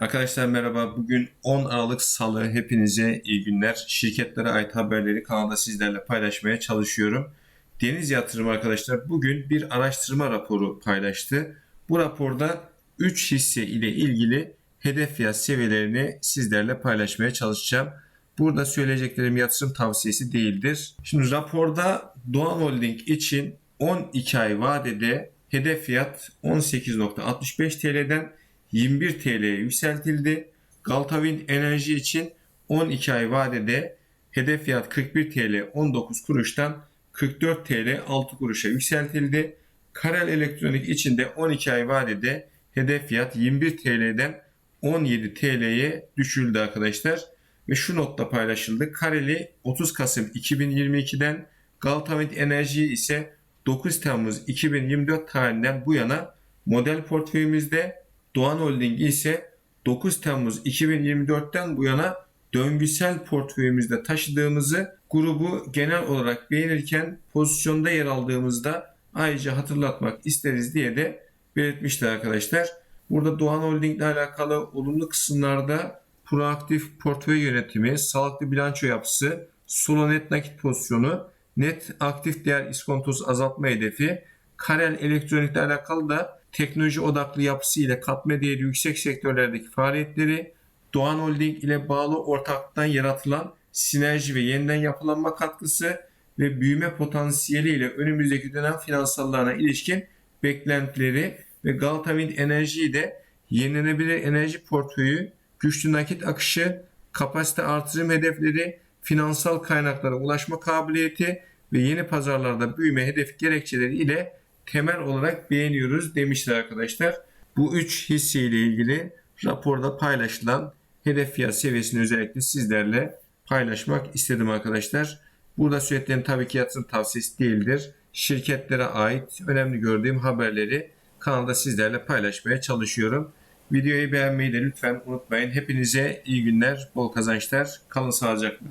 Arkadaşlar merhaba. Bugün 10 Aralık Salı. Hepinize iyi günler. Şirketlere ait haberleri kanalda sizlerle paylaşmaya çalışıyorum. Deniz Yatırım arkadaşlar bugün bir araştırma raporu paylaştı. Bu raporda 3 hisse ile ilgili hedef fiyat seviyelerini sizlerle paylaşmaya çalışacağım. Burada söyleyeceklerim yatırım tavsiyesi değildir. Şimdi raporda Doğan Holding için 12 ay vadede hedef fiyat 18.65 TL'den 21 TL'ye yükseltildi. Galtawind Enerji için 12 ay vadede hedef fiyat 41 TL 19 kuruştan 44 TL 6 kuruşa yükseltildi. Karel Elektronik için de 12 ay vadede hedef fiyat 21 TL'den 17 TL'ye düşüldü arkadaşlar. Ve şu notta paylaşıldı. Kareli 30 Kasım 2022'den Galtawind Enerji ise 9 Temmuz 2024 tarihinden bu yana model portföyümüzde Doğan Holding ise 9 Temmuz 2024'ten bu yana döngüsel portföyümüzde taşıdığımızı grubu genel olarak beğenirken pozisyonda yer aldığımızda ayrıca hatırlatmak isteriz diye de belirtmişler arkadaşlar. Burada Doğan Holding ile alakalı olumlu kısımlarda proaktif portföy yönetimi, sağlıklı bilanço yapısı, solo net nakit pozisyonu, net aktif değer iskontosu azaltma hedefi, Karel Elektronik ile alakalı da teknoloji odaklı yapısı ile katma değeri yüksek sektörlerdeki faaliyetleri, Doğan Holding ile bağlı ortaklıktan yaratılan sinerji ve yeniden yapılanma katkısı ve büyüme potansiyeli ile önümüzdeki dönem finansallarına ilişkin beklentileri ve Galtawind Enerji'yi de yenilenebilir enerji portföyü, güçlü nakit akışı, kapasite artırım hedefleri, finansal kaynaklara ulaşma kabiliyeti ve yeni pazarlarda büyüme hedef gerekçeleri ile temel olarak beğeniyoruz demişler arkadaşlar. Bu 3 hisse ile ilgili raporda paylaşılan hedef fiyat seviyesini özellikle sizlerle paylaşmak istedim arkadaşlar. Burada söylediklerim tabii ki yatırım tavsiyesi değildir. Şirketlere ait önemli gördüğüm haberleri kanalda sizlerle paylaşmaya çalışıyorum. Videoyu beğenmeyi de lütfen unutmayın. Hepinize iyi günler, bol kazançlar. Kalın sağlıcakla.